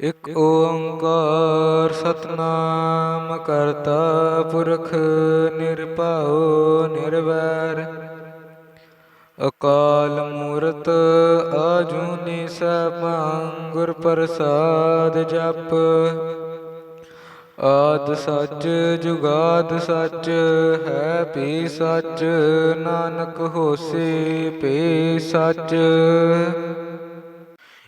ਇਕ ਓੰਕਾਰ ਸਤਨਾਮ ਕਰਤਾ ਪੁਰਖ ਨਿਰਭਉ ਨਿਰਵੈਰ। ਅਕਾਲ ਮੂਰਤ ਆਜੂਨੀ ਸੈਭੰ ਗੁਰ ਪ੍ਰਸਾਦ ਜਪ। ਆਦ ਸੱਚ ਜੁਗਾਦ ਸੱਚ ਹੈ ਪੀ ਸੱਚ, ਨਾਨਕ ਹੋਸੀ ਪੀ ਸੱਚ।